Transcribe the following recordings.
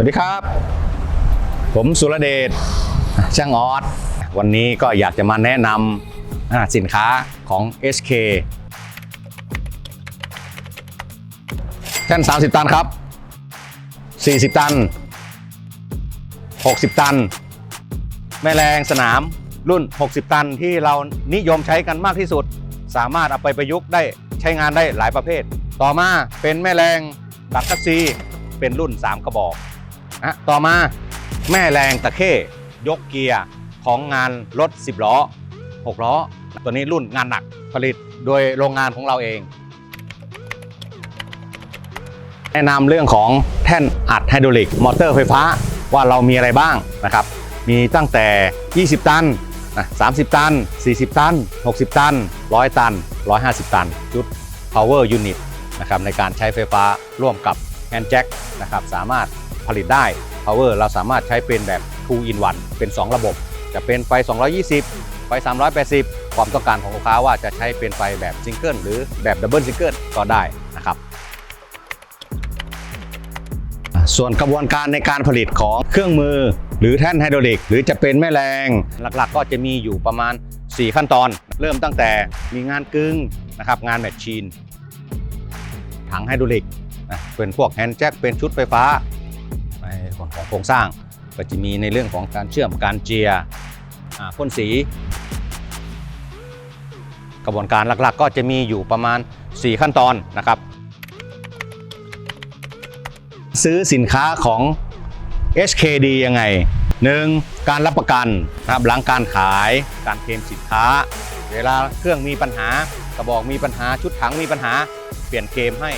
วัสดีครับ ผมสุรเดชช่างออสวันนี้ก็อยากจะมาแนะนำสินค้าของ SK แท่น 30 ตันครับ 40 ตัน 60 ตัน แม่แรงสนามรุ่น 60 ตันที่เรานิยมใช้กันมากที่สุด สามารถเอาไปประยุกต์ได้ใช้งานได้หลายประเภท ต่อมาเป็นแม่แรงดักคัสซีเป็นรุ่น 3 กระบอก นะต่อมาแม่แรงตะเข้ยกเกียร์ของงานรถ 10 ล้อ 6 ล้อ ตัวนี้รุ่นงานหนักผลิตโดยโรงงานของเราเอง แนะนำเรื่องของแท่นอัดไฮดรอลิกมอเตอร์ไฟฟ้าว่าเรามีอะไรบ้างนะครับ มีตั้งแต่ 20 ตันนะ30 ตัน 40 ตัน 60 ตัน 100 ตัน 150 ตัน ชุด power unit นะครับในการใช้ไฟฟ้าร่วมกับ hand jack นะครับสามารถ ผลิตได้ power เราสามารถใช้เป็นแบบ 2 in 1 เป็น 2 ระบบ จะเป็นไฟ 220 ไฟ 380 ความต้องการของลูกค้าว่าจะใช้เป็นไฟแบบซิงเกิลหรือแบบดับเบิลซิงเกิลก็ได้นะครับส่วนกระบวนการในการผลิตของเครื่องมือ หรือแท่นไฮดรอลิก หรือจะเป็นแม่แรง หลักๆ ก็จะมีอยู่ประมาณ 4 ขั้นตอน เริ่มตั้งแต่มีงานกึ่งนะครับงานแมชชีน ถังไฮดรอลิกเป็นพวกแฮนด์แจ็คเป็นชุดไฟฟ้า ของโครงสร้าง ก็จะมีในเรื่องของการเชื่อมการเจียพ่นสี กระบวนการหลักๆ ก็จะมีอยู่ประมาณ 4 ขั้นตอนนะครับ ซื้อสินค้าของ HKD ยังไง 1. การรับประกันนะครับหลังการขาย การเคลมสินค้า เวลาเครื่องมีปัญหากระบอกมีปัญหาชุดถังมีปัญหา เปลี่ยนเคลมให้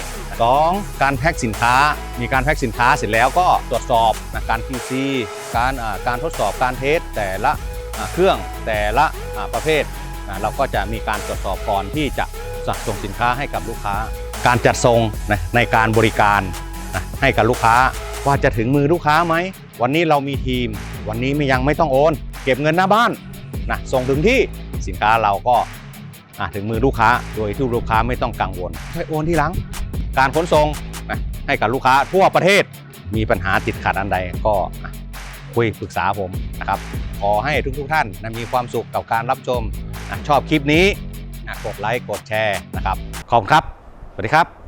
2. การแพ็คสินค้า มีการแพ็คสินค้าเสร็จแล้วก็ตรวจสอบนะการ QC การการทดสอบการเทสแต่ละเครื่องแต่ละประเภท เราก็จะมีการตรวจสอบก่อนที่จะส่งส่งสินค้าให้กับลูกค้า การจัดส่งนะในการบริการนะให้กับลูกค้าว่าจะถึงมือลูกค้าไหม วันนี้เรามีทีม วันนี้ไม่ยังไม่ต้องโอน เก็บเงินหน้าบ้านนะส่งถึงที่สินค้าเราก็ ถึงมือลูกค้าโดยที่ลูกค้าไม่ต้องกังวลค่อยโอนที่หลัง การขนส่งให้กับลูกค้าทั่วประเทศมีปัญหาติดขัดอันใดก็คุยปรึกษาผมนะครับ ขอให้ทุกๆท่านนะมีความสุขกับการรับชมนะชอบคลิปนี้นะกดไลค์กดแชร์นะครับ ขอบคุณครับ สวัสดีครับ